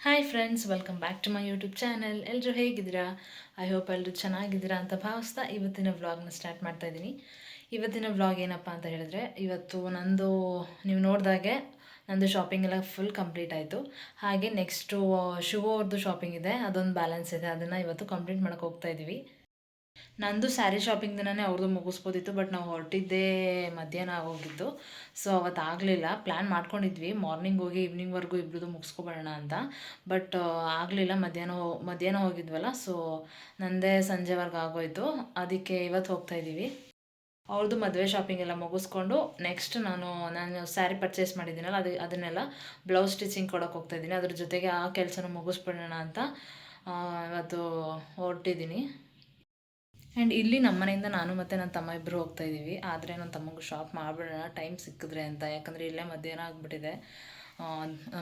Hi friends welcome back to my YouTube channel ಎಲ್ಲರೂ ಹೇಗಿದ್ದೀರಾ? I hope ಎಲ್ಲರೂ ಚೆನ್ನಾಗಿದ್ದೀರಾ ಅಂತ ಭಾವಿಸ್ತಾ ಇವತ್ತಿನ ವ್ಲಾಗ್ನ ಸ್ಟಾರ್ಟ್ ಮಾಡ್ತಾ ಇದ್ದೀನಿ. ಇವತ್ತಿನ ವ್ಲಾಗ್ ಏನಪ್ಪ ಅಂತ ಹೇಳಿದ್ರೆ, ಇವತ್ತು ನಂದು ನೀವು ನೋಡಿದಾಗೆ ನಂದು ಶಾಪಿಂಗ್ ಎಲ್ಲ ಫುಲ್ ಕಂಪ್ಲೀಟ್ ಆಯಿತು. ಹಾಗೆ ನೆಕ್ಸ್ಟು ಶೂ ಅವ್ರದ್ದು ಶಾಪಿಂಗ್ ಇದೆ. ಅದೊಂದು ಬ್ಯಾಲೆನ್ಸ್ ಇದೆ. ಅದನ್ನು ಇವತ್ತು ಕಂಪ್ಲೀಟ್ ಮಾಡೋಕ್ಕೆ ಹೋಗ್ತಾ ಇದ್ದೀವಿ ನಂದು ಸ್ಯಾರಿ ಶಾಪಿಂಗ್ ದಿನನೇ ಅವ್ರದ್ದು ಮುಗಿಸ್ಬೋದಿತ್ತು, ಬಟ್ ನಾವು ಹೊರಟಿದ್ದೇ ಮಧ್ಯಾಹ್ನ ಆಗೋಗಿತ್ತು. ಸೊ ಅವತ್ತು ಆಗಲಿಲ್ಲ. ಪ್ಲ್ಯಾನ್ ಮಾಡ್ಕೊಂಡಿದ್ವಿ. ಮಾರ್ನಿಂಗ್ ಹೋಗಿ ಈವ್ನಿಂಗ್ವರೆಗೂ ಇಬ್ಬರದು ಮುಗಿಸ್ಕೊಬರೋಣ ಅಂತ. ಬಟ್ ಆಗಲಿಲ್ಲ. ಮಧ್ಯಾಹ್ನ ಮಧ್ಯಾಹ್ನ ಹೋಗಿದ್ವಲ್ಲ, ಸೊ ನಂದೇ ಸಂಜೆವರೆಗೆ ಆಗೋಯ್ತು. ಅದಕ್ಕೆ ಇವತ್ತು ಹೋಗ್ತಾ ಇದ್ದೀವಿ ಅವ್ರದ್ದು ಮದುವೆ ಶಾಪಿಂಗ್ ಎಲ್ಲ ಮುಗಿಸ್ಕೊಂಡು ನೆಕ್ಸ್ಟ್ ನಾನು ನಾನು ಸ್ಯಾರಿ ಪರ್ಚೇಸ್ ಮಾಡಿದ್ದೀನಲ್ಲ, ಅದು, ಅದನ್ನೆಲ್ಲ ಬ್ಲೌಸ್ ಸ್ಟಿಚಿಂಗ್ ಕೊಡೋಕೆ ಹೋಗ್ತಾ ಇದ್ದೀನಿ ಅದ್ರ ಜೊತೆಗೆ ಆ ಕೆಲಸನೂ ಮುಗಿಸ್ಬಿಡೋಣ ಅಂತ ಇವತ್ತು ಹೊರಟಿದ್ದೀನಿ ಆ್ಯಂಡ್ ಇಲ್ಲಿ ನಮ್ಮ ಮನೆಯಿಂದ ನಾನು ಮತ್ತು ನನ್ನ ತಮ್ಮ ಇಬ್ಬರು ಹೋಗ್ತಾ ಇದ್ದೀವಿ ಆದರೆ ನನ್ನ ತಮ್ಮಗೆ ಶಾಪ್ ಮಾಡಿಬಿಡೋಣ ಟೈಮ್ ಸಿಕ್ಕಿದ್ರೆ ಅಂತ. ಯಾಕಂದರೆ ಇಲ್ಲೇ ಮಧ್ಯಾಹ್ನ ಆಗಿಬಿಟ್ಟಿದೆ.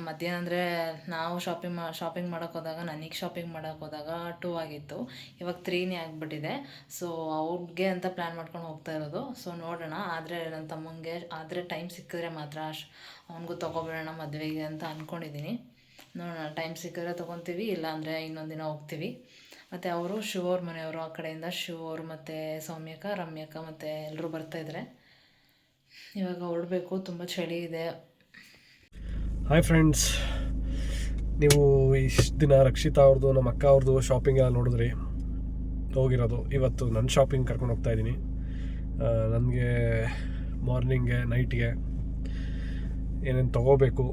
ಮಧ್ಯಾಹ್ನ ಅಂದರೆ ನಾವು ಶಾಪಿಂಗ್ ಮಾ ಶಾಪಿಂಗ್ ಮಾಡೋಕೆ ಹೋದಾಗ, ನನಗೆ ಶಾಪಿಂಗ್ ಮಾಡೋಕೆ ಹೋದಾಗ ಟೂ ಆಗಿತ್ತು. ಇವಾಗ ತ್ರೀನೇ ಆಗಿಬಿಟ್ಟಿದೆ. ಸೊ ಅವ್ರಿಗೆ ಅಂತ ಪ್ಲ್ಯಾನ್ ಮಾಡ್ಕೊಂಡು ಹೋಗ್ತಾ ಇರೋದು. ಸೊ ನೋಡೋಣ. ಆದರೆ ನನ್ನ ತಮ್ಮಂಗೆ, ಆದರೆ ಟೈಮ್ ಸಿಕ್ಕಿದ್ರೆ ಮಾತ್ರ ಅವನಿಗೂ ತೊಗೊಬಿಡೋಣ ಮದುವೆಗೆ ಅಂತ ಅಂದ್ಕೊಂಡಿದ್ದೀನಿ ನೋಡೋಣ ಟೈಮ್ ಸಿಕ್ಕಿದ್ರೆ ತೊಗೊತೀವಿ, ಇಲ್ಲಾಂದರೆ ಇನ್ನೊಂದು ದಿನ ಹೋಗ್ತೀವಿ. ಮತ್ತು ಅವರು ಶಿವ ಅವ್ರ ಮನೆಯವರು ಆ ಕಡೆಯಿಂದ ಶಿವ ಅವರು ಮತ್ತು ಸೌಮ್ಯಕ ರಮ್ಯಕ ಮತ್ತು ಎಲ್ಲರೂ ಬರ್ತಾಯಿದ್ದಾರೆ ಇವಾಗ ಹೊರಡಬೇಕು, ತುಂಬ ಚಳಿ ಇದೆ. ಹಾಯ್ ಫ್ರೆಂಡ್ಸ್ ನೀವು ಇಷ್ಟು ದಿನ ರಕ್ಷಿತಾ ಅವ್ರದ್ದು ನಮ್ಮ ಅಕ್ಕ ಅವ್ರದ್ದು ಶಾಪಿಂಗ್ ಎಲ್ಲ ನೋಡಿದ್ರಿ. ಹೋಗಿರೋದು. ಇವತ್ತು ನನ್ನ ಶಾಪಿಂಗ್ ಕರ್ಕೊಂಡು ಹೋಗ್ತಾ ಇದ್ದೀನಿ. ನನಗೆ ಮಾರ್ನಿಂಗೆ ನೈಟ್ಗೆ ಏನೇನು ತೊಗೋಬೇಕು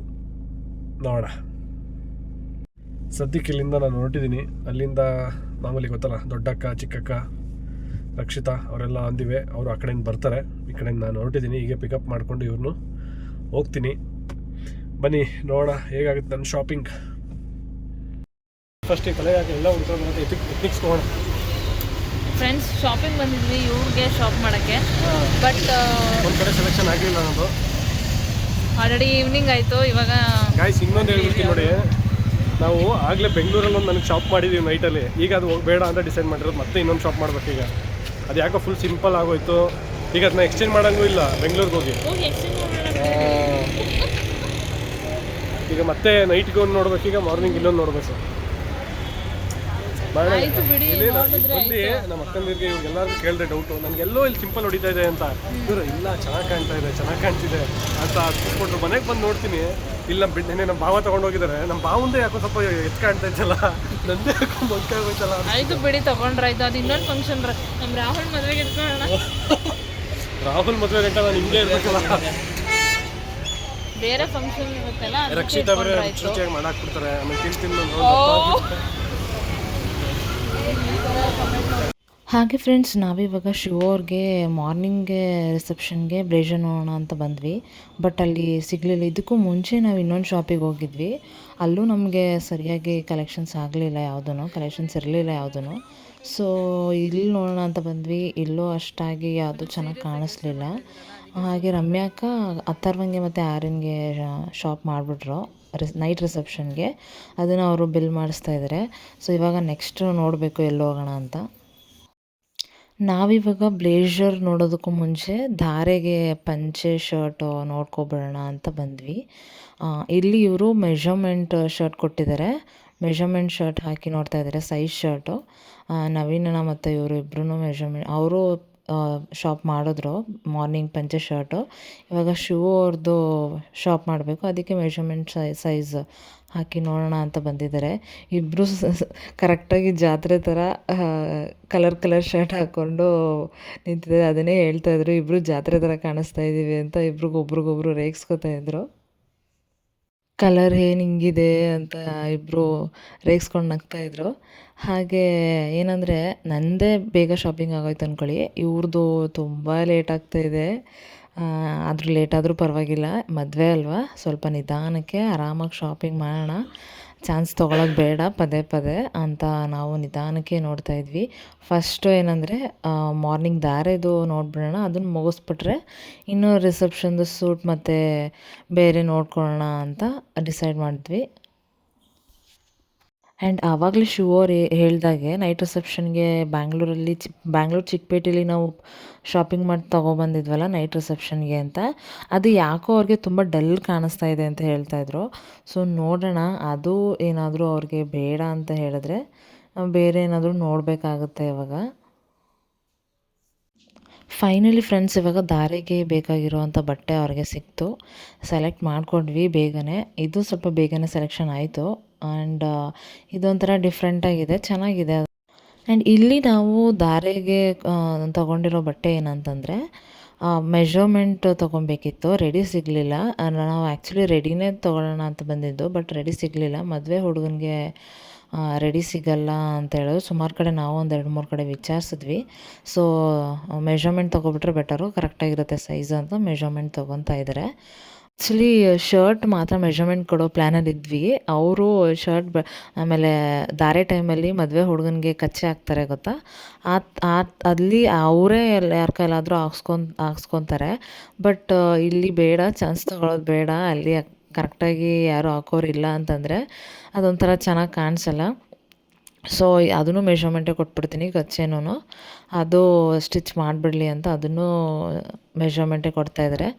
ನೋಡೋಣ. ಸದ್ಯಕ್ಕೆ ಇಲ್ಲಿಂದ ನಾನು ಹೊರಟಿದ್ದೀನಿ. ಅಲ್ಲಿಂದ ಮಾಮೂಲಿ ಗೊತ್ತಲ್ಲ ದೊಡ್ಡಕ್ಕ ಚಿಕ್ಕಕ್ಕ ರಕ್ಷಿತಾ ಅವರೆಲ್ಲ ಅಂದಿವೆ. ಅವರು ಆ ಕಡೆಯಿಂದ ಬರ್ತಾರೆ. ಈ ಕಡೆಯಿಂದ ನಾನು ಹೊರಟಿದ್ದೀನಿ. ಹೀಗೆ ಪಿಕಪ್ ಮಾಡಿಕೊಂಡು ಇವ್ರನ್ನು ಹೋಗ್ತೀನಿ. ಬನ್ನಿ ನೋಡೋಣ ಹೇಗಾಗುತ್ತೆ ನನ್ನ ಶಾಪಿಂಗ್ ಫಸ್ಟ್ ಈ ತಲೆಗೆ ಎಲ್ಲ ಉಳ್ಕೊಂಡು ಮತ್ತೆ ಹೋಗೋಣ ಫ್ರೆಂಡ್ಸ್ ಶಾಪಿಂಗ್ ಬಂದಿದ್ವಿ. ಇವ್ರಿಗೆ ಶಾಪ್ ಮಾಡೋಕ್ಕೆ. ಬಟ್ ಒಂದು ಕಡೆ ಸೆಲೆಕ್ಷನ್ ಆಗಲಿಲ್ಲ ನನ್ನದು ಆಲ್ರೆಡಿ ಈವ್ನಿಂಗ್ ಆಯಿತು. ಇವಾಗ ಗಾಯ್ಸ್ ಇನ್ನೊಂದು ಹೇಳ್ಬಿಡ್ತೀನಿ ನೋಡಿ. ನಾವು ಆಗಲೇ ಬೆಂಗಳೂರಲ್ಲಿ ಒಂದು ನನಗೆ ಶಾಪ್ ಮಾಡಿದ್ದೀವಿ ನೈಟಲ್ಲಿ ಈಗ ಅದು ಹೋಗಬೇಡ ಅಂತ ಡಿಸೈಡ್ ಮಾಡಿರೋದು ಮತ್ತೆ ಇನ್ನೊಂದು ಶಾಪ್ ಮಾಡ್ಬೇಕೀಗ ಈಗ. ಅದು ಯಾಕೋ ಫುಲ್ ಸಿಂಪಲ್ ಆಗೋಯ್ತು. ಈಗ ಅದನ್ನ ಎಕ್ಸ್ಚೇಂಜ್ ಮಾಡೋಂಗೂ ಇಲ್ಲ ಬೆಂಗಳೂರಿಗೆ ಹೋಗಿ. ಈಗ ಮತ್ತೆ ನೈಟ್ಗೆ ಒಂದು ನೋಡ್ಬೇಕು ಈಗ ಮಾರ್ನಿಂಗ್ ಇಲ್ಲೊಂದು ನೋಡ್ಬೇಕು. ಆಯ್ತು ಬಿಡಿ, ನೋಡಿದ್ರೆ ಇಲ್ಲಿ ನಮ್ಮ ಅಕ್ಕಂದಿರಿಗೆ ಇವ್ರಿಗೆಲ್ಲರಿಗೂ ಕೇಳಿದೆ ಡೌಟು ನನಗೆಲ್ಲೋ ಇಲ್ಲಿ ಸಿಂಪಲ್ ಹೊಡಿತಾ ಇದೆ ಅಂತ. ಇವರು ಇಲ್ಲ ಚೆನ್ನಾಗಿ ಕಾಣ್ತಾ ಇದೆ ಚೆನ್ನಾಗಿ ಕಾಣ್ತಿದೆ ಅಂತ ಕೊಟ್ಟರು ಮನೆಗೆ ಬಂದು ನೋಡ್ತೀನಿ. ಇಲ್ಲ ಬಿಡ್ ನೆನ್ನೆ ನಮ್ಮ ಭಾವ ತಗೊಂಡೋಗಿದ್ದಾರೆ ನಮ್ಮ ಭಾವಂದೇ ಯಾಕೋ ಸ್ವಲ್ಪ ಎತ್ ಕಾಣ್ತಾ ಇದ್ದಲ್ಲ ನಂದೇ ಯಾಕೋ ಮಂಕ ಆಗೋಯ್ತಲ್ಲ ಆಯಿತು ಬಿಡಿ ತೊಗೊಂಡ್ರಾಯ್ತು ಅದು ಇನ್ನೊಂದು ಫಂಕ್ಷನ್ ನಮ್ಮ ರಾಹುಲ್ ಮದುವೆಗೆ ಇಟ್ಕೊಳ್ಳೋಣ ರಾಹುಲ್ ಮದುವೆ ಗಂಟ ನಾನು ಹಿಂಗೆ ಇರ್ಬೇಕಲ್ಲ ಬೇರೆ ಫಂಕ್ಷನ್ ಇರುತ್ತಲ್ಲ ರಕ್ಷಿತಾ ಬೇರೆ ಇಟ್ಕೊಂಡ್ರಾಯ್ತು. ರುಚಿಯಾಗಿ ಮಾಡಾಕ್ ಬಿಡ್ತಾರೆ. ಆಮೇಲೆ ತಿನ್ ತಿನ್ನು ಹಾಗೆ ಫ್ರೆಂಡ್ಸ್ ನಾವಿವಾಗ ಶಿವ ಅವ್ರಿಗೆ ಮಾರ್ನಿಂಗ್ಗೆ ರಿಸೆಪ್ಷನ್ಗೆ ಬ್ಲೇಜರ್ ನೋಡೋಣ ಅಂತ ಬಂದ್ವಿ. ಬಟ್ ಅಲ್ಲಿ ಸಿಗಲಿಲ್ಲ. ಇದಕ್ಕೂ ಮುಂಚೆ ನಾವು ಇನ್ನೊಂದು ಶಾಪಿಗೆ ಹೋಗಿದ್ವಿ. ಅಲ್ಲೂ ನಮಗೆ ಸರಿಯಾಗಿ ಕಲೆಕ್ಷನ್ಸ್ ಆಗಲಿಲ್ಲ ಯಾವುದೂ ಕಲೆಕ್ಷನ್ಸ್ ಇರಲಿಲ್ಲ ಯಾವುದೂ ಸೊ ಇಲ್ಲಿ ನೋಡೋಣ ಅಂತ ಬಂದ್ವಿ. ಇಲ್ಲೂ ಅಷ್ಟಾಗಿ ಯಾವುದು ಚೆನ್ನಾಗಿ ಕಾಣಿಸ್ಲಿಲ್ಲ. ಹಾಗೆ ರಮ್ಯಾಕ ಅಥರ್ವಂಗೆ ಮತ್ತು ಆರ್ಯನ್ಗೆ ಶಾಪ್ ಮಾಡಿಬಿಟ್ರು. ರಿಸ್, ನೈಟ್ ರಿಸೆಪ್ಷನ್ಗೆ, ಅದನ್ನು ಅವರು ಬಿಲ್ ಮಾಡಿಸ್ತಾ ಇದ್ದಾರೆ ಸೊ, ಇವಾಗ ನೆಕ್ಸ್ಟ್ ನೋಡಬೇಕು ಎಲ್ಲಿ ಹೋಗೋಣ ಅಂತ. ನಾವಿವಾಗ ಬ್ಲೇಜರ್ ನೋಡೋದಕ್ಕೂ ಮುಂಚೆ ಧಾರೆಗೆ ಪಂಚೆ ಶರ್ಟ್ ನೋಡ್ಕೊಬರೋಣ ಅಂತ ಬಂದ್ವಿ. ಇಲ್ಲಿ ಇವರು ಮೆಷರ್ಮೆಂಟ್ ಶರ್ಟ್ ಕೊಟ್ಟಿದ್ದಾರೆ ಮೆಷರ್ಮೆಂಟ್ ಶರ್ಟ್ ಹಾಕಿ ನೋಡ್ತಾ ಇದ್ದಾರೆ ಸೈಜ್ ಶರ್ಟು. ನವೀನನ ಮತ್ತು ಇವರು ಇಬ್ಬರೂ ಮೆಷರ್ಮೆಂಟ್, ಅವರು ಶಾಪ್ ಮಾಡಿದ್ರು ಮಾರ್ನಿಂಗ್ ಪಂಚೆ ಶರ್ಟು ಇವಾಗ ಶೂ ಅವ್ರದ್ದು ಶಾಪ್ ಮಾಡಬೇಕು, ಅದಕ್ಕೆ ಮೆಷರ್ಮೆಂಟ್ ಸೈಜ್ ಹಾಕಿ ನೋಡೋಣ ಅಂತ ಬಂದಿದ್ದಾರೆ. ಇಬ್ಬರು ಕರೆಕ್ಟಾಗಿ ಜಾತ್ರೆ ಥರ ಕಲರ್ ಕಲರ್ ಶರ್ಟ್ ಹಾಕ್ಕೊಂಡು ನಿಂತಿದ್ದಾರೆ. ಅದನ್ನೇ ಹೇಳ್ತಾ ಇದ್ರು ಇಬ್ಬರು ಜಾತ್ರೆ ಥರ ಕಾಣಿಸ್ತಾ ಇದ್ದೀವಿ ಅಂತ ಇಬ್ರಿಗೊಬ್ರಿಗೊಬ್ರು ರೇಗಿಸ್ಕೊತಾ ಇದ್ರು. ಕಲರ್ ಏನು ಹಿಂಗಿದೆ ಅಂತ ಇಬ್ಬರು ರೇಗಿಸ್ಕೊಂಡು ನಗ್ತಾ ಇದ್ರು. ಹಾಗೆ ಏನಂದರೆ ನನ್ನದೇ ಬೇಗ ಶಾಪಿಂಗ್ ಆಗೋಯ್ತು ಅಂದ್ಕೊಳ್ಳಿ ಇವ್ರದ್ದು ತುಂಬ ಲೇಟ್ ಇದೆ. ಆದರೂ ಲೇಟ್ ಆದರೂ ಪರವಾಗಿಲ್ಲ. ಮದುವೆ ಅಲ್ವಾ? ಸ್ವಲ್ಪ ನಿಧಾನಕ್ಕೆ ಆರಾಮಾಗಿ ಶಾಪಿಂಗ್ ಮಾಡೋಣ. ಚಾನ್ಸ್ ತೊಗೊಳೋದು ಬೇಡ, ಪದೇ ಪದೇ ಅಂತ ನಾವು ನಿಧಾನಕ್ಕೆ ನೋಡ್ತಾ ಇದ್ವಿ. ಫಸ್ಟು ಏನಂದರೆ ಮಾರ್ನಿಂಗ್ ದಾರೆದು ನೋಡ್ಬಿಡೋಣ. ಅದನ್ನು ಮುಗಿಸ್ಬಿಟ್ರೆ ಇನ್ನೂ ರಿಸೆಪ್ಷನ್ದು ಸೂಟ್ ಮತ್ತು ಬೇರೆ ನೋಡ್ಕೊಳ್ಳೋಣ ಅಂತ ಡಿಸೈಡ್ ಮಾಡಿದ್ವಿ. ಆ್ಯಂಡ್ ಆವಾಗಲೇ ಶೂ ಅವ್ರು ಹೇಳ್ದಾಗೆ ನೈಟ್ ರಿಸೆಪ್ಷನ್ಗೆ ಬ್ಯಾಂಗ್ಳೂರಲ್ಲಿ ಚಿಕ್ ಬ್ಯಾಂಗ್ಳೂರು ಚಿಕ್ಕಪೇಟೆಯಲ್ಲಿ ನಾವು ಶಾಪಿಂಗ್ ಮಾಡಿ ತೊಗೊಬಂದಿದ್ವಲ್ಲ ನೈಟ್ ರಿಸೆಪ್ಷನ್ಗೆ ಅಂತ, ಅದು ಯಾಕೋ ಅವ್ರಿಗೆ ತುಂಬ ಡಲ್ ಕಾಣಿಸ್ತಾ ಇದೆ ಅಂತ ಹೇಳ್ತಾಯಿದ್ರು ಸೊ ನೋಡೋಣ, ಅದು ಏನಾದರೂ ಅವ್ರಿಗೆ ಬೇಡ ಅಂತ ಹೇಳಿದ್ರೆ, ಬೇರೆ ಏನಾದರೂ ನೋಡಬೇಕಾಗುತ್ತೆ ಇವಾಗ. ಫೈನಲಿ ಫ್ರೆಂಡ್ಸ್ ಇವಾಗ ದಾರಿಗೆ ಬೇಕಾಗಿರುವಂಥ ಬಟ್ಟೆ ಅವ್ರಿಗೆ ಸಿಕ್ತು. ಸೆಲೆಕ್ಟ್ ಮಾಡ್ಕೊಂಡ್ವಿ ಬೇಗನೆ. ಇದು ಸ್ವಲ್ಪ ಬೇಗನೆ ಸೆಲೆಕ್ಷನ್ ಆಯಿತು. ಆ್ಯಂಡ್ ಇದೊಂಥರ ಡಿಫ್ರೆಂಟಾಗಿದೆ ಚೆನ್ನಾಗಿದೆ ಆ್ಯಂಡ್ ಇಲ್ಲಿ ನಾವು ಧಾರೆಗೆ ತಗೊಂಡಿರೋ ಬಟ್ಟೆ ಏನಂತಂದರೆ ಮೆಷರ್ಮೆಂಟ್ ತೊಗೊಬೇಕಿತ್ತು. ರೆಡಿ ಸಿಗಲಿಲ್ಲ. ನಾವು ಆ್ಯಕ್ಚುಲಿ ರೆಡಿನೇ ತೊಗೊಳ್ಳೋಣ ಅಂತ ಬಂದಿದ್ದು ಬಟ್ ರೆಡಿ ಸಿಗಲಿಲ್ಲ. ಮದುವೆ ಹುಡುಗನಿಗೆ ರೆಡಿ ಸಿಗಲ್ಲ ಅಂತ ಹೇಳೋದು. ಸುಮಾರು ಕಡೆ ನಾವು ಒಂದು ಎರಡು ಮೂರು ಕಡೆ ವಿಚಾರಿಸಿದ್ವಿ. ಸೊ ಮೆಷರ್ಮೆಂಟ್ ತೊಗೊಬಿಟ್ರೆ ಬೆಟರು ಕರೆಕ್ಟಾಗಿರುತ್ತೆ ಸೈಜ್ ಅಂತ ಮೆಷರ್ಮೆಂಟ್ ತೊಗೊತಾ ಇದ್ದಾರೆ ಆ್ಯಕ್ಚುಲಿ ಶರ್ಟ್ ಮಾತ್ರ ಮೆಷರ್ಮೆಂಟ್ ಕೊಡೋ ಪ್ಲ್ಯಾನಲ್ಲಿ ಇದ್ವಿ. ಅವರು ಶರ್ಟ್ ಬ, ಆಮೇಲೆ ದಾರೆ ಟೈಮಲ್ಲಿ ಮದುವೆ ಹುಡುಗನಿಗೆ ಕಚ್ಚೆ ಹಾಕ್ತಾರೆ ಗೊತ್ತಾ? ಆ ಅಲ್ಲಿ ಅವರೇ ಎಲ್ಲ ಯಾರ ಕೈಲಾದರೂ ಹಾಕ್ಸ್ಕೊಂತ ಹಾಕ್ಸ್ಕೊತಾರೆ. ಬಟ್ ಇಲ್ಲಿ ಬೇಡ ಚಾನ್ಸ್ ತಗೊಳ್ಳೋದು ಬೇಡ. ಅಲ್ಲಿ ಕರೆಕ್ಟಾಗಿ ಯಾರೂ ಹಾಕೋರಿಲ್ಲ ಅಂತಂದರೆ ಅದೊಂಥರ ಚೆನ್ನಾಗಿ ಕಾಣಿಸಲ್ಲ. ಸೊ ಅದನ್ನು ಮೆಷರ್ಮೆಂಟೇ ಕೊಟ್ಬಿಡ್ತೀನಿ ಕಚ್ಚೆನೂ ಅದು ಸ್ಟಿಚ್ ಮಾಡಿಬಿಡಲಿ ಅಂತ ಅದನ್ನು ಮೆಷರ್ಮೆಂಟೇ ಕೊಡ್ತಾಯಿದ್ದಾರೆ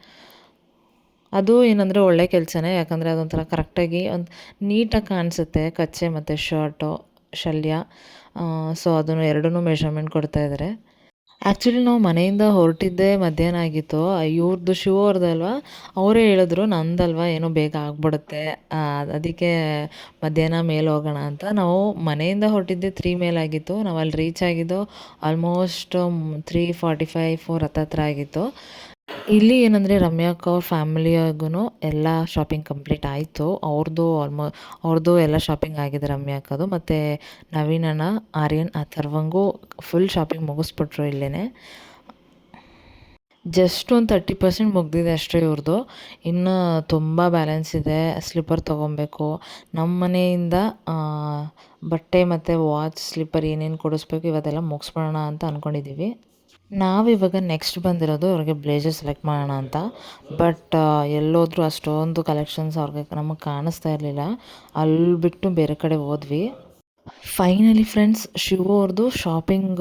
ಅದು ಏನಂದರೆ ಒಳ್ಳೆ ಕೆಲಸನೇ, ಯಾಕಂದರೆ ಅದೊಂಥರ ಕರೆಕ್ಟಾಗಿ ಒಂದು ನೀಟಾಗಿ ಕಾಣಿಸುತ್ತೆ ಕಚ್ಚೆ ಮತ್ತು ಶರ್ಟು ಶಲ್ಯ. ಸೊ ಅದನ್ನು ಎರಡೂ ಮೆಷರ್ಮೆಂಟ್ ಕೊಡ್ತಾಯಿದ್ದಾರೆ ಆ್ಯಕ್ಚುಲಿ ನಾವು ಮನೆಯಿಂದ ಹೊರಟಿದ್ದೇ ಮಧ್ಯಾಹ್ನ ಆಗಿತ್ತು. ಇವ್ರದ್ದು ಶಿವ ಅವ್ರದ್ದಲ್ವಾ ಅವರೇ ಹೇಳಿದ್ರು, ನಂದಲ್ವಾ? ಏನೋ ಬೇಗ ಆಗ್ಬಿಡುತ್ತೆ. ಅದಕ್ಕೆ ಮಧ್ಯಾಹ್ನ ಮೇಲೆ ಹೋಗೋಣ ಅಂತ. ನಾವು ಮನೆಯಿಂದ ಹೊರಟಿದ್ದೆ ತ್ರೀ ಮೇಲಾಗಿತ್ತು ನಾವು ಅಲ್ಲಿ ರೀಚ್ ಆಗಿದ್ದು almost three forty five four ಹತ್ತತ್ರ ಆಗಿತ್ತು. ಇಲ್ಲಿ ಏನಂದರೆ ರಮ್ಯಾಕ್ಕ ಅವ್ರ ಫ್ಯಾಮಿಲಿಯಾಗೂ ಎಲ್ಲ ಶಾಪಿಂಗ್ ಕಂಪ್ಲೀಟ್ ಆಯಿತು. ಅವ್ರದ್ದು ಆಲ್ಮೋ ಅವ್ರದ್ದು ಎಲ್ಲ ಶಾಪಿಂಗ್ ಆಗಿದೆ ರಮ್ಯಾಕದು ಮತ್ತು ನವೀನಣ್ಣ ಆರ್ಯನ್, ಅಥರ್ವಂಗೂ ಫುಲ್ ಶಾಪಿಂಗ್ ಮುಗಿಸ್ಬಿಟ್ರು ಇಲ್ಲೇ ಜಸ್ಟ್ ಒಂದು ತರ್ಟಿ ಪರ್ಸೆಂಟ್ ಮುಗ್ದಿದೆ ಅಷ್ಟೇ ಇವ್ರದ್ದು ಇನ್ನು ತುಂಬ ಬ್ಯಾಲೆನ್ಸ್ ಇದೆ. ಸ್ಲಿಪ್ಪರ್ ತೊಗೊಬೇಕು. ನಮ್ಮ ಮನೆಯಿಂದ ಬಟ್ಟೆ ಮತ್ತು ವಾಚ್ ಸ್ಲಿಪ್ಪರ್ ಏನೇನು ಕೊಡಿಸ್ಬೇಕು ಇವತ್ತೆಲ್ಲ ಮುಗಿಸ್ಬಿಡೋಣ ಅಂತ ಅಂದ್ಕೊಂಡಿದ್ದೀವಿ ನಾವಿವಾಗ ನೆಕ್ಸ್ಟ್ ಬಂದಿರೋದು ಅವ್ರಿಗೆ ಬ್ಲೇಜರ್ ಸೆಲೆಕ್ಟ್ ಮಾಡೋಣ ಅಂತ. ಬಟ್ ಎಲ್ಲೋದ್ರೂ ಅಷ್ಟೊಂದು ಕಲೆಕ್ಷನ್ಸ್ ಅವ್ರಿಗೆ ನಮಗೆ ಕಾಣಿಸ್ತಾ ಇರಲಿಲ್ಲ. ಅಲ್ಲಿ ಬಿಟ್ಟು ಬೇರೆ ಕಡೆ ಹೋದ್ವಿ. ಫೈನಲಿ ಫ್ರೆಂಡ್ಸ್ ಶಿವ ಅವ್ರದ್ದು ಶಾಪಿಂಗ್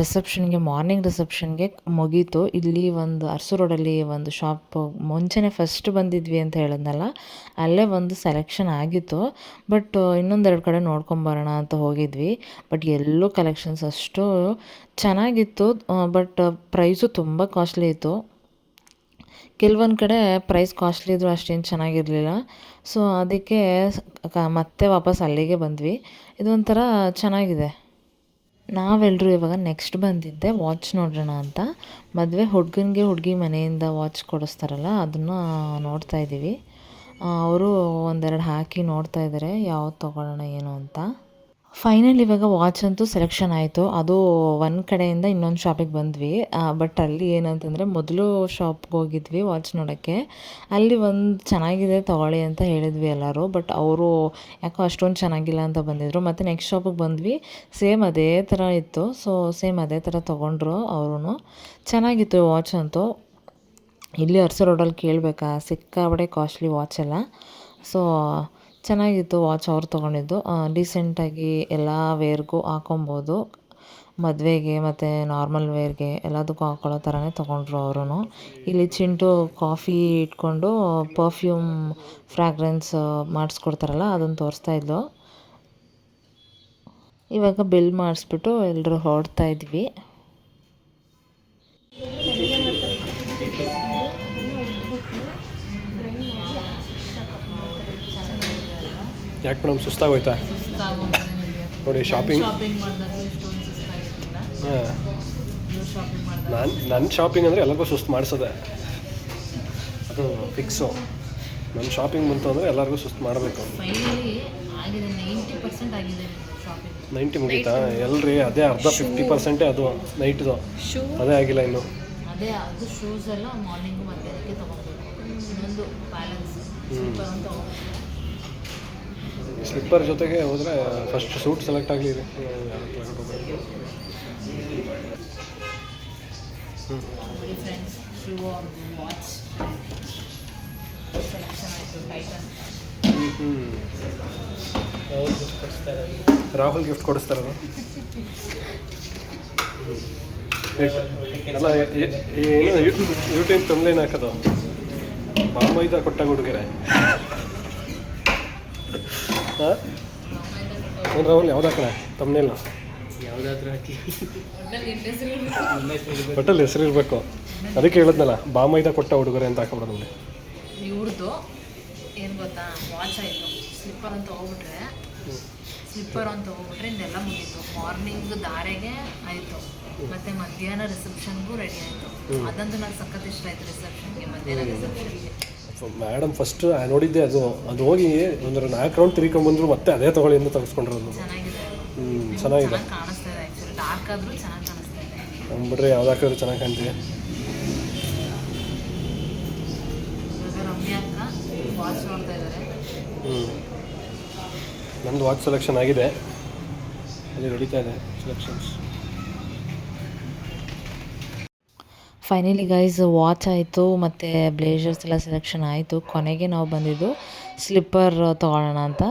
ರಿಸೆಪ್ಷನ್ಗೆ ಮಾರ್ನಿಂಗ್ ರಿಸೆಪ್ಷನ್ಗೆ ಮುಗೀತು. ಇಲ್ಲಿ ಒಂದು ಅರಸು ರೋಡಲ್ಲಿ ಒಂದು ಶಾಪ್ ಮುಂಚೆನೇ ಫಸ್ಟ್ ಬಂದಿದ್ವಿ ಅಂತ ಹೇಳಿದ್ನಲ್ಲ, ಅಲ್ಲೇ ಒಂದು ಸೆಲೆಕ್ಷನ್ ಆಗಿತ್ತು. ಬಟ್ ಇನ್ನೊಂದೆರಡು ಕಡೆ ನೋಡ್ಕೊಂಬರೋಣ ಅಂತ ಹೋಗಿದ್ವಿ. ಬಟ್ ಎಲ್ಲೂ ಕಲೆಕ್ಷನ್ಸ್ ಅಷ್ಟು ಚೆನ್ನಾಗಿತ್ತು. ಬಟ್ ಪ್ರೈಸು ತುಂಬ ಕಾಸ್ಟ್ಲಿ ಇತ್ತು. ಕೆಲವೊಂದು ಕಡೆ ಪ್ರೈಸ್ ಕಾಸ್ಟ್ಲಿ ಇದ್ದರೂ ಅಷ್ಟೇನು ಚೆನ್ನಾಗಿರಲಿಲ್ಲ. ಸೊ ಅದಕ್ಕೆ ಮತ್ತೆ ವಾಪಸ್ ಅಲ್ಲಿಗೆ ಬಂದ್ವಿ. ಇದೊಂಥರ ಚೆನ್ನಾಗಿದೆ. ನಾವೆಲ್ಲರೂ ಇವಾಗ ನೆಕ್ಸ್ಟ್ ಬಂದಿದ್ದೆ ವಾಚ್ ನೋಡೋಣ ಅಂತ. ಮದುವೆ ಹುಡುಗನಿಗೆ ಹುಡುಗಿ ಮನೆಯಿಂದ ವಾಚ್ ಕೊಡಿಸ್ತಾರಲ್ಲ, ಅದನ್ನು ನೋಡ್ತಾ ಇದ್ದೀವಿ ಅವರು ಒಂದೆರಡು ಹಾಕಿ ನೋಡ್ತಾ ಇದ್ದಾರೆ ಯಾವ್ದು ತೊಗೊಳ್ಳೋಣ, ಏನು ಅಂತ. ಫೈನಲ್ ಇವಾಗ ವಾಚ್ ಅಂತೂ ಸೆಲೆಕ್ಷನ್ ಆಯಿತು. ಅದು ಒಂದು ಕಡೆಯಿಂದ ಇನ್ನೊಂದು ಶಾಪಿಗೆ ಬಂದ್ವಿ. ಬಟ್ ಅಲ್ಲಿ ಏನಂತಂದರೆ ಮೊದಲು ಶಾಪ್ಗೆ ಹೋಗಿದ್ವಿ ವಾಚ್ ನೋಡೋಕ್ಕೆ. ಅಲ್ಲಿ ಒಂದು ಚೆನ್ನಾಗಿದೆ ತಗೊಳ್ಳಿ ಅಂತ ಹೇಳಿದ್ವಿ ಎಲ್ಲರೂ ಬಟ್ ಅವರು ಯಾಕೋ ಅಷ್ಟೊಂದು ಚೆನ್ನಾಗಿಲ್ಲ ಅಂತ ಬಂದಿದ್ದರು ಮತ್ತು ನೆಕ್ಸ್ಟ್ ಶಾಪಿಗೆ ಬಂದ್ವಿ. ಸೇಮ್ ಅದೇ ಥರ ಇತ್ತು. ಸೊ ಸೇಮ್ ಅದೇ ಥರ ತೊಗೊಂಡ್ರು ಅವರು ಚೆನ್ನಾಗಿತ್ತು ವಾಚ್ ಅಂತೂ. ಇಲ್ಲಿ ಅರ್ಸ ರೋಡಲ್ಲಿ ಕೇಳಬೇಕಾ? ಸಿಕ್ಕಾಬಡೆ ಕಾಸ್ಟ್ಲಿ ವಾಚ್ ಎಲ್ಲ. ಸೊ ಚೆನ್ನಾಗಿತ್ತು ವಾಚ್ ಅವ್ರು ತೊಗೊಂಡಿದ್ದು. ಡೀಸೆಂಟಾಗಿ ಎಲ್ಲ ವೇರ್ಗೂ ಹಾಕೊಬೋದು. ಮದುವೆಗೆ ಮತ್ತು ನಾರ್ಮಲ್ ವೇರ್ಗೆ ಎಲ್ಲದಕ್ಕೂ ಹಾಕೊಳ್ಳೋ ಥರನೇ ತೊಗೊಂಡ್ರು ಅವರು ಇಲ್ಲಿ ಚಿಂಟು ಕಾಫಿ ಇಟ್ಕೊಂಡು ಪರ್ಫ್ಯೂಮ್ ಫ್ರಾಗ್ರೆನ್ಸ್ ಮಾಡಿಸ್ಕೊಡ್ತಾರಲ್ಲ, ಅದನ್ನು ತೋರಿಸ್ತಾ ಇದ್ಲು. ಇವಾಗ ಬಿಲ್ ಮಾಡಿಸ್ಬಿಟ್ಟು ಎಲ್ಲರೂ ಹೊರಡ್ತಾ ಇದ್ವಿ. ಯಾಕೆ ಮೇಡಮ್ ಸುಸ್ತಾಗೋಯ್ತಾ ನೋಡಿ ಶಾಪಿಂಗ್ ಹಾಂ ನಾನು ನನ್ನ ಶಾಪಿಂಗ್ ಅಂದರೆ ಎಲ್ಲರಿಗೂ ಸುಸ್ತು ಮಾಡಿಸೋದೆ. ಅದು ಫಿಕ್ಸು ನನ್ನ ಶಾಪಿಂಗ್ ಬಂತು ಅಂದರೆ ಎಲ್ಲರಿಗೂ ಸುಸ್ತು ಮಾಡಬೇಕು. ನೈಂಟಿ ಮುಗೀತಾ? ಎಲ್ರಿ ಅದೇ ಅರ್ಧ ಫಿಫ್ಟಿ ಪರ್ಸೆಂಟೇ ಅದು ನೈಟ್ದು ಅದೇ ಆಗಿಲ್ಲ ಇನ್ನು. ಅದೇ ಅದು ಶೂಸ್ ಎಲ್ಲ ಮಾರ್ನಿಂಗು ಮಧ್ಯಾಹ್ನಕ್ಕೆ ತೊಗೊಬೇಕು ಇನ್ನೊಂದು ಬ್ಯಾಲೆನ್ಸ್ ಸೂಪರ್ ಅಂತ. ತೊಗೊಬೇಕು ಸ್ಲಿಪ್ಪರ್ ಜೊತೆಗೆ ಹೋದರೆ ಫಸ್ಟ್ ಸೂಟ್ ಸೆಲೆಕ್ಟ್ ಆಗಲಿ ಇದೆ. ರಾಹುಲ್ ಗಿಫ್ಟ್ ಕೊಡಿಸ್ತಾರಲ್ಲ ಅಲ್ಲ ಏನು ಯೂಟ್ಯೂಬ್ ತಮ್ಲೇನು ಹಾಕೋದು. ಬಾಮೈದ ಕೊಟ್ಟ ಹುಡುಗರೆ. ಏನು ರಾಹುಲ್ ಯಾವ್ದು ಹಾಕೋಣ? ತಮ್ಮನೇಲ ಯಾವುದಾದ್ರೂ ಹಾಕಿ ಒಟ್ಟಲ್ಲಿ ಹೆಸರು ಇರಬೇಕು ಅದಕ್ಕೆ ಹೇಳಿದ್ನಲ್ಲ ಬಾಮೈದ ಕೊಟ್ಟ ಹುಡುಗರೆ ಅಂತ ಹಾಕೋಬಿಡೋದು ನಮಗೆ ಇವ್ರದ್ದು ಏನು ಗೊತ್ತಾ? ವಾಚ್ ಆಯಿತು. ಸ್ಲಿಪ್ಪರ್ ಅಂತ ಹೋಗ್ಬಿಟ್ರೆ ಸ್ಲಿಪ್ಪರ್ ಅಂತ ಹೋಗ್ಬಿಟ್ರೆ ಇನ್ನೆಲ್ಲ ಮುಗೀತು. ಮಾರ್ನಿಂಗ್ ಧಾರೆಗೆ ಆಯಿತು. ಮತ್ತೆ ಮಧ್ಯಾಹ್ನ ರಿಸೆಪ್ಷನ್ಗೂ ರೆಡಿ ಆಯಿತು. ಅದಂತೂ ನಂಗೆ ಸಖತ್ ಇಷ್ಟ ಆಯ್ತು ರಿಸೆಪ್ಷನ್ಗೆ ಮಧ್ಯಾಹ್ನ ರಿಸೆಪ್ಷನ್ಗೆ ಮೇಡಮ್ ಫಸ್ಟ್ ನೋಡಿದ್ದೆ ಅದು. ಅದು ಹೋಗಿ ಒಂದು ನಾಲ್ಕು ರೌಂಡ್ ತಿರ್ಕೊಂಡ್ಬಂದ್ರು ಮತ್ತೆ ಅದೇ ತಗೊಳ್ಳಿ ಅಂತ ತೆಗೆಸ್ಕೊಂಡಿರೋದು. ಹ್ಞೂ ಚೆನ್ನಾಗಿದೆ. ಅಂದ್ಬಿಟ್ರೆ ಯಾವ್ದು ಹಾಕಿದ್ರು ಚೆನ್ನಾಗಿ ಕಾಣ್ತೀವಿ ಹ್ಞೂ ನಂದು ವಾಚ್ ಸೆಲೆಕ್ಷನ್ ಆಗಿದೆ. ಅಲ್ಲಿ ನಡೀತಾ ಇದೆ ಸೆಲೆಕ್ಷನ್ಸ್ ಫೈನಲಿ ಗೈಸ್ ವಾಚ್ ಆಯಿತು, ಮತ್ತು ಬ್ಲೇಜರ್ಸ್ ಎಲ್ಲ ಸೆಲೆಕ್ಷನ್ ಆಯಿತು. ಕೊನೆಗೆ ನಾವು ಬಂದಿದ್ದು ಸ್ಲಿಪ್ಪರ್ ತೊಗೊಳ್ಳೋಣ ಅಂತ.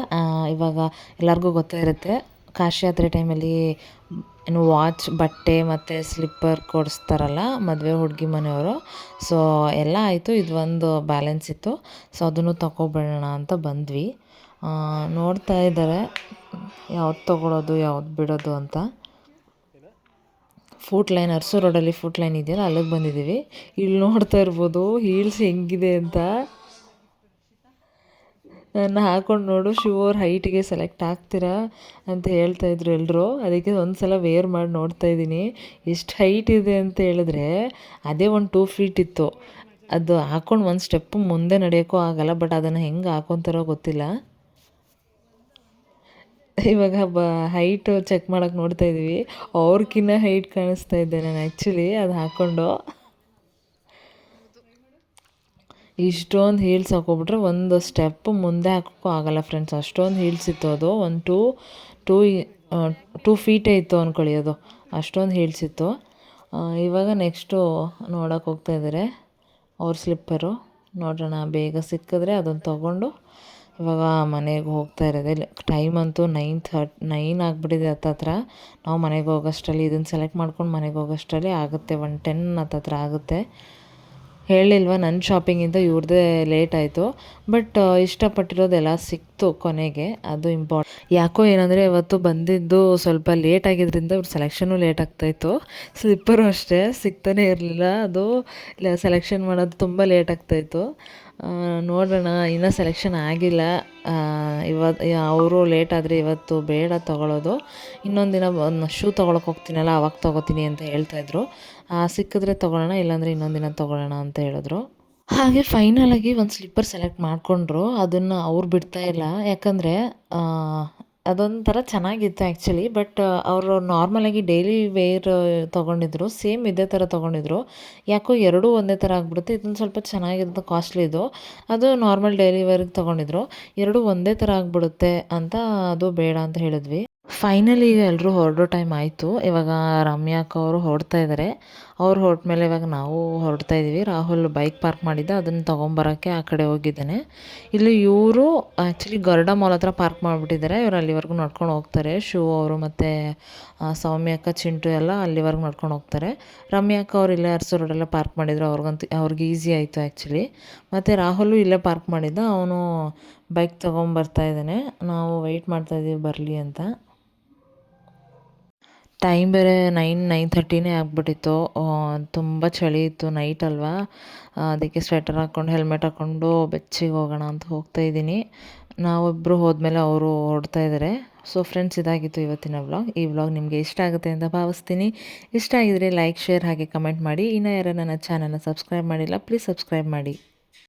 ಇವಾಗ ಎಲ್ಲರಿಗೂ ಗೊತ್ತೇ ಇರುತ್ತೆ, ಕಾಶಿ ಯಾತ್ರೆ ಟೈಮಲ್ಲಿ ಏನು ವಾಚ್ ಬಟ್ಟೆ ಮತ್ತು ಸ್ಲಿಪ್ಪರ್ ಕೊಡಿಸ್ತಾರಲ್ಲ, ಮದುವೆ ಹುಡುಗಿ ಮನೆಯವರು. ಸೊ ಎಲ್ಲ ಆಯಿತು ಇದು ಒಂದು ಬ್ಯಾಲೆನ್ಸ್ ಇತ್ತು. ಸೊ ಅದನ್ನು ತೊಗೊಬಿಡೋಣ ಅಂತ ಬಂದ್ವಿ. ನೋಡ್ತಾ ಇದ್ದಾರೆ, ಯಾವ್ದು ತೊಗೊಳೋದು, ಯಾವ್ದು ಬಿಡೋದು ಅಂತ. ಫುಟ್ ಲೈನ್ ಅರಸು ರೋಡಲ್ಲಿ ಫುಟ್ ಲೈನ್ ಇದೆಯಲ್ಲ, ಅಲ್ಲಿಗೆ ಬಂದಿದ್ದೀವಿ ಇಲ್ಲಿ ನೋಡ್ತಾ ಇರ್ಬೋದು ಹೀಲ್ಸ್ ಹೆಂಗಿದೆ ಅಂತ. ನಾನು ಹಾಕೊಂಡು ನೋಡು ಶೂ ಅವ್ರ ಹೈಟಿಗೆ ಸೆಲೆಕ್ಟ್ ಆಗ್ತೀರಾ ಅಂತ ಹೇಳ್ತಾ ಇದ್ರು ಎಲ್ಲರೂ ಅದಕ್ಕೆ ಒಂದು ಸಲ ವೇರ್ ಮಾಡಿ ನೋಡ್ತಾ ಇದ್ದೀನಿ. ಎಷ್ಟು ಹೈಟ್ ಇದೆ ಅಂತ ಹೇಳಿದ್ರೆ, ಅದೇ ಒಂದು ಟೂ ಫೀಟ್ ಇತ್ತು. ಅದು ಹಾಕೊಂಡು ಒಂದು ಸ್ಟೆಪ್ ಮುಂದೆ ನಡೆಯೋಕ್ಕೂ ಆಗಲ್ಲ ಬಟ್ ಅದನ್ನು ಹೆಂಗೆ ಹಾಕೊತಾರೋ ಗೊತ್ತಿಲ್ಲ. ಇವಾಗ ಬ ಹೈಟ್ ಚೆಕ್ ಮಾಡೋಕೆ ನೋಡ್ತಾ ಇದ್ದೀವಿ ಅವ್ರಕ್ಕಿನ್ನ ಹೈಟ್ ಕಾಣಿಸ್ತಾ ಇದ್ದೆ ನಾನು ಆ್ಯಕ್ಚುಲಿ ಅದು ಹಾಕ್ಕೊಂಡು ಇಷ್ಟೊಂದು ಹೀಲ್ಸ್ ಹಾಕೋಬಿಟ್ರೆ ಒಂದು ಸ್ಟೆಪ್ ಮುಂದೆ ಹಾಕೋಕ್ಕೂ ಆಗಲ್ಲ ಫ್ರೆಂಡ್ಸ್ ಅಷ್ಟೊಂದು ಹೀಲ್ಸ್ ಇತ್ತು ಅದು. ಒಂದು ಟೂ ಟೂ ಟೂ ಫೀಟೇ ಇತ್ತು ಅಂದ್ಕೊಳ್ಳಿ ಅದು. ಅಷ್ಟೊಂದು ಹೀಲ್ಸ್ ಇತ್ತು. ಇವಾಗ ನೆಕ್ಸ್ಟು ನೋಡೋಕೆ ಹೋಗ್ತಾ ಇದ್ದಾರೆ ಅವ್ರ ಸ್ಲಿಪ್ಪರು ನೋಡೋಣ, ಬೇಗ ಸಿಕ್ಕಿದ್ರೆ ಅದನ್ನು ತೊಗೊಂಡು ಇವಾಗ ಮನೆಗೆ ಹೋಗ್ತಾ ಇರೋದೆ ಟೈಮ್ ಅಂತೂ ನೈನ್ ಥರ್ಟ್ ನೈನ್ ಆಗಿಬಿಟ್ಟಿದೆ ಹತ್ತತ್ರ ನಾವು ಮನೆಗೆ ಹೋಗೋಷ್ಟರಲ್ಲಿ ಇದನ್ನು ಸೆಲೆಕ್ಟ್ ಮಾಡ್ಕೊಂಡು ಮನೆಗೆ ಹೋಗೋಷ್ಟರಲ್ಲಿ ಆಗುತ್ತೆ ಒನ್ ಟೆನ್ ಹತ್ತತ್ರ ಆಗುತ್ತೆ. ಹೇಳಿಲ್ವ ನನ್ನ ಶಾಪಿಂಗಿಂದ ಇವ್ರದ್ದೇ ಲೇಟ್ ಆಯಿತು. ಬಟ್ ಇಷ್ಟಪಟ್ಟಿರೋದೆಲ್ಲ ಸಿಕ್ತು ಕೊನೆಗೆ. ಅದು ಇಂಪಾರ್ಟ್ ಯಾಕೋ ಏನಂದರೆ ಇವತ್ತು ಬಂದಿದ್ದು ಸ್ವಲ್ಪ ಲೇಟ್ ಆಗಿದ್ದರಿಂದ ಇವ್ರ ಸೆಲೆಕ್ಷನು ಲೇಟ್ ಆಗ್ತಾಯಿತ್ತು ಸ್ಲಿಪ್ಪರು ಅಷ್ಟೇ, ಸಿಗ್ತಾನೆ ಇರಲಿಲ್ಲ. ಅದು ಸೆಲೆಕ್ಷನ್ ಮಾಡೋದು ತುಂಬ ಲೇಟ್ ಆಗ್ತಾಯಿತ್ತು ನೋಡೋಣ ಇನ್ನೂ ಸೆಲೆಕ್ಷನ್ ಆಗಿಲ್ಲ. ಇವತ್ತು ಅವರು ಲೇಟ್ ಆದರೆ ಇವತ್ತು ಬೇಡ ತೊಗೊಳೋದು. ಇನ್ನೊಂದು ದಿನ ಒಂದು ಶೂ ತೊಗೊಳಕ್ಕೆ ಹೋಗ್ತೀನಲ್ಲ, ಅವಾಗ ತೊಗೋತೀನಿ ಅಂತ ಹೇಳ್ತಾಯಿದ್ರು ಸಿಕ್ಕಿದ್ರೆ ತೊಗೊಳ್ಳೋಣ, ಇಲ್ಲಾಂದರೆ ಇನ್ನೊಂದು ದಿನ ತೊಗೊಳ್ಳೋಣ ಅಂತ ಹೇಳಿದ್ರು. ಹಾಗೆ ಫೈನಲಾಗಿ ಒಂದು ಸ್ಲಿಪ್ಪರ್ ಸೆಲೆಕ್ಟ್ ಮಾಡಿಕೊಂಡ್ರು. ಅದನ್ನು ಅವ್ರು ಬಿಡ್ತಾ ಇಲ್ಲ. ಯಾಕಂದರೆ ಅದೊಂಥರ ಚೆನ್ನಾಗಿತ್ತು ಆ್ಯಕ್ಚುಲಿ, ಬಟ್ ಅವರು ನಾರ್ಮಲಾಗಿ ಡೈಲಿ ವೇರ್ ತೊಗೊಂಡಿದ್ರು, ಸೇಮ್ ಇದೇ ಥರ ತೊಗೊಂಡಿದ್ರು. ಯಾಕೋ ಎರಡೂ ಒಂದೇ ಥರ ಆಗಿಬಿಡುತ್ತೆ, ಇದೊಂದು ಸ್ವಲ್ಪ ಚೆನ್ನಾಗಿರುತ್ತೆ ಕಾಸ್ಟ್ಲಿ ಇದು. ಅದು ನಾರ್ಮಲ್ ಡೈಲಿ ವೇರ್ಗೆ ತೊಗೊಂಡಿದ್ರು, ಎರಡೂ ಒಂದೇ ಥರ ಆಗಿಬಿಡುತ್ತೆ ಅಂತ ಅದು ಬೇಡ ಅಂತ ಹೇಳಿದ್ವಿ. ಫೈನಲಿ ಎಲ್ಲರೂ ಹೊರಡೋ ಟೈಮ್ ಆಯಿತು, ಇವಾಗ ರಮ್ಯಾ ಅವರು ಹೊರಡ್ತಾ ಇದ್ದಾರೆ ಅವ್ರು ಹೊರಟ ಮೇಲೆ ಇವಾಗ ನಾವು ಹೊರಡ್ತಾ ಇದ್ದೀವಿ ರಾಹುಲ್ ಬೈಕ್ ಪಾರ್ಕ್ ಮಾಡಿದ್ದ, ಅದನ್ನು ತೊಗೊಂಬರೋಕ್ಕೆ ಆ ಕಡೆ ಹೋಗಿದ್ದಾನೆ. ಇಲ್ಲಿ ಇವರು ಆ್ಯಕ್ಚುಲಿ ಗರ್ಡ ಮಾಲ್ ಹತ್ರ ಪಾರ್ಕ್ ಮಾಡಿಬಿಟ್ಟಿದ್ದಾರೆ. ಇವರು ಅಲ್ಲಿವರೆಗೂ ನಡ್ಕೊಂಡು ಹೋಗ್ತಾರೆ. ಶೂ ಅವರು ಮತ್ತು ಸೌಮ್ಯ ಅಕ್ಕ, ಚಿಂಟು ಎಲ್ಲ ಅಲ್ಲಿವರೆಗೂ ನಡ್ಕೊಂಡು ಹೋಗ್ತಾರೆ. ರಮ್ಯಾ ಅಕ್ಕ ಅವ್ರು ಇಲ್ಲೇ ಅರಸು ರೋಡೆಲ್ಲ ಪಾರ್ಕ್ ಮಾಡಿದ್ರು. ಅವ್ರಿಗಂತೂ, ಅವ್ರಿಗೆ ಈಸಿ ಆಯಿತು ಆ್ಯಕ್ಚುಲಿ ಮತ್ತು ರಾಹುಲು ಇಲ್ಲೇ ಪಾರ್ಕ್ ಮಾಡಿದ್ದ. ಅವನು ಬೈಕ್ ತೊಗೊಂಬರ್ತಾ ಇದ್ದಾನೆ. ನಾವು ವೆಯ್ಟ್ ಮಾಡ್ತಾಯಿದ್ದೀವಿ ಬರಲಿ ಅಂತ. ಟೈಮ್ ಬೇರೆ ನೈನ್ ನೈನ್ ಥರ್ಟಿನೇ ಆಗಿಬಿಟ್ಟಿತ್ತು. ತುಂಬ ಚಳಿ ಇತ್ತು ನೈಟ್ ಅಲ್ವಾ? ಅದಕ್ಕೆ ಸ್ವೆಟರ್ ಹಾಕ್ಕೊಂಡು ಹೆಲ್ಮೆಟ್ ಹಾಕ್ಕೊಂಡು ಬೆಚ್ಚಿಗೆ ಹೋಗೋಣ ಅಂತ ಹೋಗ್ತಾ ಇದ್ದೀನಿ. ನಾವಿಬ್ಬರು ಹೋದ್ಮೇಲೆ ಅವರು ಹೊರಡ್ತಾ ಇದ್ದಾರೆ ಸೊ ಫ್ರೆಂಡ್ಸ್ ಇದಾಗಿತ್ತು ಇವತ್ತಿನ ವ್ಲಾಗ್ ಈ ವ್ಲಾಗ್ ನಿಮಗೆ ಇಷ್ಟ ಆಗುತ್ತೆ ಅಂತ ಭಾವಿಸ್ತೀನಿ. ಇಷ್ಟ ಆಗಿದ್ರೆ ಲೈಕ್ ಶೇರ್ ಹಾಗೆ ಕಮೆಂಟ್ ಮಾಡಿ. ಇನ್ನೂ ಯಾರು ನನ್ನ ಚಾನಲ್ನ ಸಬ್ಸ್ಕ್ರೈಬ್ ಮಾಡಿಲ್ಲ ಪ್ಲೀಸ್ ಸಬ್ಸ್ಕ್ರೈಬ್ ಮಾಡಿ.